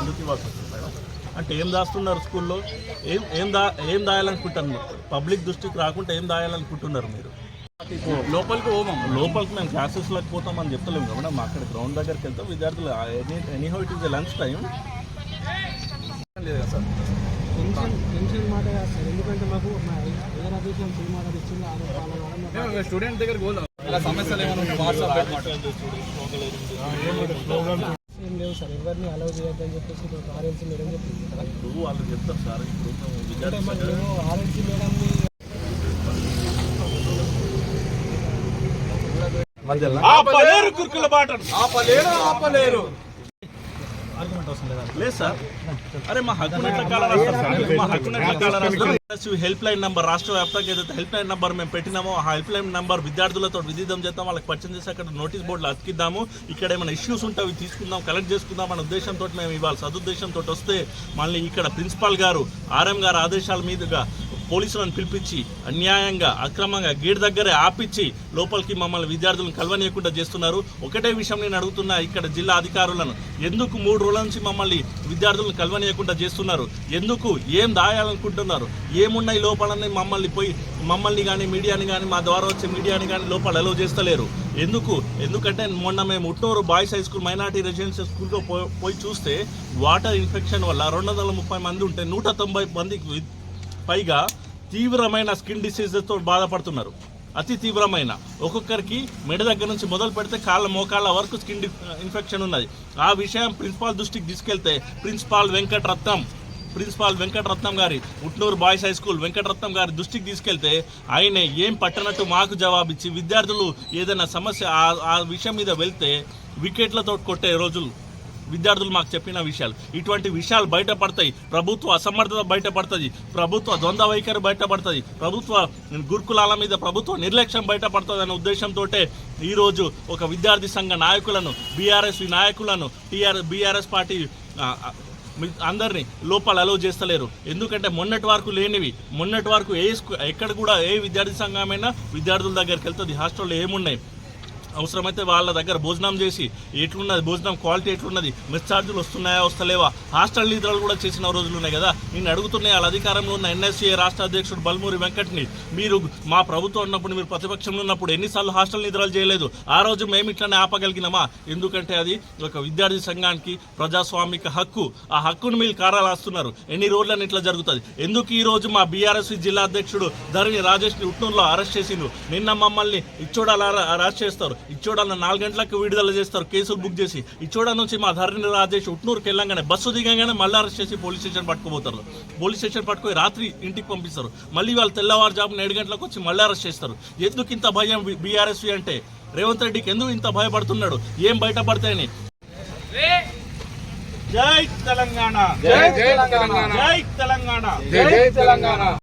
ఎందుకు ఇవ్వాల్సి వస్తుంది మేడం? అంటే ఏం దాస్తున్నారు స్కూల్లో? ఏం ఏం దా ఏం దాయాలనుకుంటున్నారు? పబ్లిక్ దృష్టికి రాకుండా ఏం దాయాలనుకుంటున్నారు మీరు? లోపలికి పోమం లోపలికి మేము క్లాసెస్లోకి పోతామని చెప్తలేము కదా మేడం. అక్కడ గ్రౌండ్ దగ్గరికి వెళ్తాం విద్యార్థులు any any how it is lunch time లేదు కదా సార్. మా స్టూడెంట్ దగ్గర పోదాం. ఇలా సమస్యలు ఏమైనా ఉంటే వాట్సాప్ ఏం లేవు సార్ ఎవరిని అలౌ చేయొద్దని చెప్పేసి ఇప్పుడు ఆర్ఎల్సీ మేడం చెప్పింది ఇప్పుడు వాళ్ళు చెప్తారు సార్ ఇప్పుడు ఆర్ఎల్సీ మేడంని ఆపలేరు కుర్కుల బాటను. ఆపలేరు ఆపలేరు. లేదు సార్. అరే మా హక్కున ఎట్లా కాల రాస్తారు సార్? మా హక్కున ఎట్లా కాల రాస్తారు? హెల్ప్ లైన్ నంబర్ రాష్ట్ర వ్యాప్తంగా ఏదైతే హెల్ప్ లైన్ నంబర్ మేము పెట్టినామో ఆ హెల్ప్ లైన్ నంబర్ విద్యార్థులతో విధిదం చేద్దాం వాళ్ళకి పరిచయం చేసి అక్కడ నోటీస్ బోర్డులు అతికిద్దాము. ఇక్కడ ఏమైనా ఇష్యూస్ ఉంటే అవి తీసుకుందాం కలెక్ట్ చేసుకుందాం అనే ఉద్దేశంతో మేము ఇవాళ సదుద్దేశంతో వస్తే మళ్ళీ ఇక్కడ ప్రిన్సిపాల్ గారు ఆర్ఎం గారు ఆదేశాల మీదుగా పోలీసులను పిలిపించి అన్యాయంగా అక్రమంగా గేట్ దగ్గరే ఆపిచ్చి లోపలికి మమ్మల్ని విద్యార్థులను కలవనీయకుండా చేస్తున్నారు. ఒకటే విషయం నేను అడుగుతున్నా ఇక్కడ జిల్లా అధికారులను ఎందుకు మూడు రోజుల నుంచి మమ్మల్ని విద్యార్థులను కలవనీయకుండా చేస్తున్నారు? ఎందుకు ఏం దాయాలనుకుంటున్నారు? ఏమున్నాయి లోపలని మమ్మల్ని పోయి మమ్మల్ని కానీ మీడియాని కానీ మా ద్వారా వచ్చే మీడియాని కానీ లోపల అలౌ చేస్తలేరు. ఎందుకు? ఎందుకంటే మొన్న మేము Utnoor boys high school minority residential స్కూల్లో పో- పోయి చూస్తే వాటర్ ఇన్ఫెక్షన్ వల్ల రెండు వందల ముప్పై మంది ఉంటే నూట తొంభై మందికి పైగా తీవ్రమైన స్కిన్ డిసీజెస్తో బాధపడుతున్నారు. అతి తీవ్రమైన. ఒక్కొక్కరికి మెడ దగ్గర నుంచి మొదలు పెడితే కాళ్ళ మోకాళ్ళ వరకు స్కిన్ ఇన్ఫెక్షన్ ఉన్నది. ఆ విషయం ప్రిన్సిపాల్ దృష్టికి తీసుకెళ్తే ప్రిన్సిపాల్ వెంకటరత్నం ప్రిన్సిపాల్ వెంకటరత్నం గారి Utnoor boys high school Venkataratnam గారి దృష్టికి తీసుకెళ్తే ఆయన ఏం పట్టనట్టు మాకు జవాబిచ్చి విద్యార్థులు ఏదైనా సమస్య ఆ విషయం మీద వెళ్తే వికెట్లతో కొట్టే రోజులు విద్యార్థులు మాకు చెప్పిన విషయాలు. ఇటువంటి విషయాలు బయటపడతాయి. ప్రభుత్వ అసమర్థత బయటపడుతుంది. ప్రభుత్వ ద్వంద్వ వైఖరి బయటపడుతుంది. ప్రభుత్వ గురుకులాల మీద ప్రభుత్వ నిర్లక్ష్యం బయటపడుతుంది అనే ఉద్దేశంతో ఈరోజు ఒక విద్యార్థి సంఘ నాయకులను బీఆర్ఎస్ నాయకులను టీఆర్ బీఆర్ఎస్ పార్టీ అందరినీ లోపల అలౌ చేస్తలేరు. ఎందుకంటే మొన్నటి వరకు లేనివి. మొన్నటి వరకు ఏ ఎక్కడ కూడా ఏ విద్యార్థి సంఘమైనా విద్యార్థుల దగ్గరికి వెళ్తుంది. హాస్టల్లో ఏమున్నాయి? అవసరమైతే వాళ్ళ దగ్గర భోజనం చేసి ఎట్లున్నది భోజనం క్వాలిటీ ఎట్లున్నది మిస్ ఛార్జీలు వస్తున్నాయా వస్తలేవా హాస్టల్ నిధులు కూడా చేసిన రోజులు ఉన్నాయి కదా. నేను అడుగుతున్నాయి వాళ్ళ అధికారంలో ఉన్న ఎన్ఎస్సీఏ రాష్ట్ర అధ్యక్షుడు బల్మూరి వెంకట్ని మీరు మా ప్రభుత్వం ఉన్నప్పుడు మీరు ప్రతిపక్షంలో ఉన్నప్పుడు ఎన్నిసార్లు హాస్టల్ నిధులు చేయలేదు. ఆ రోజు మేము ఇట్లనే ఆపగలిగినామా? ఎందుకంటే అది ఒక విద్యార్థి సంఘానికి ప్రజాస్వామిక హక్కు. ఆ హక్కును మీరు కారాలాస్తున్నారు ఎన్ని రోజులని ఇట్లా జరుగుతుంది? ఎందుకు ఈ రోజు మా బీఆర్ఎస్ జిల్లా అధ్యక్షుడు ధరణి రాజేష్ని ఉట్నూరులో అరెస్ట్ చేసిండు నిన్న మమ్మల్ని ఇచ్చోడాల అరెస్ట్ చేస్తారు. ఇచ్చోడాల నాలుగు గంటలకు విడుదల చేస్తారు. కేసులు బుక్ చేసి ఇచ్చోడా నుంచి మా ధరణి రాజేష్ ఉట్నూరుకి వెళ్ళంగానే బస్సు దిగంగానే మళ్ళీ అరెస్ట్ చేసి పోలీస్ స్టేషన్ పట్టుకుపోతారు. పోలీస్ స్టేషన్ పట్టుకొని రాత్రి ఇంటికి పంపిస్తారు. మళ్ళీ వాళ్ళు తెల్లవారుజామున ఏడు గంటలకు వచ్చి మళ్ళీ అరెస్ట్ చేస్తారు. ఎందుకు ఇంత భయం బీఆర్ఎస్ అంటే? రేవంత్ రెడ్డికి ఎందుకు ఇంత భయపడుతున్నాడు? ఏం బయటపడతాయని? జై తెలంగాణ! జై తెలంగాణ! జై తెలంగాణ! జై తెలంగాణ!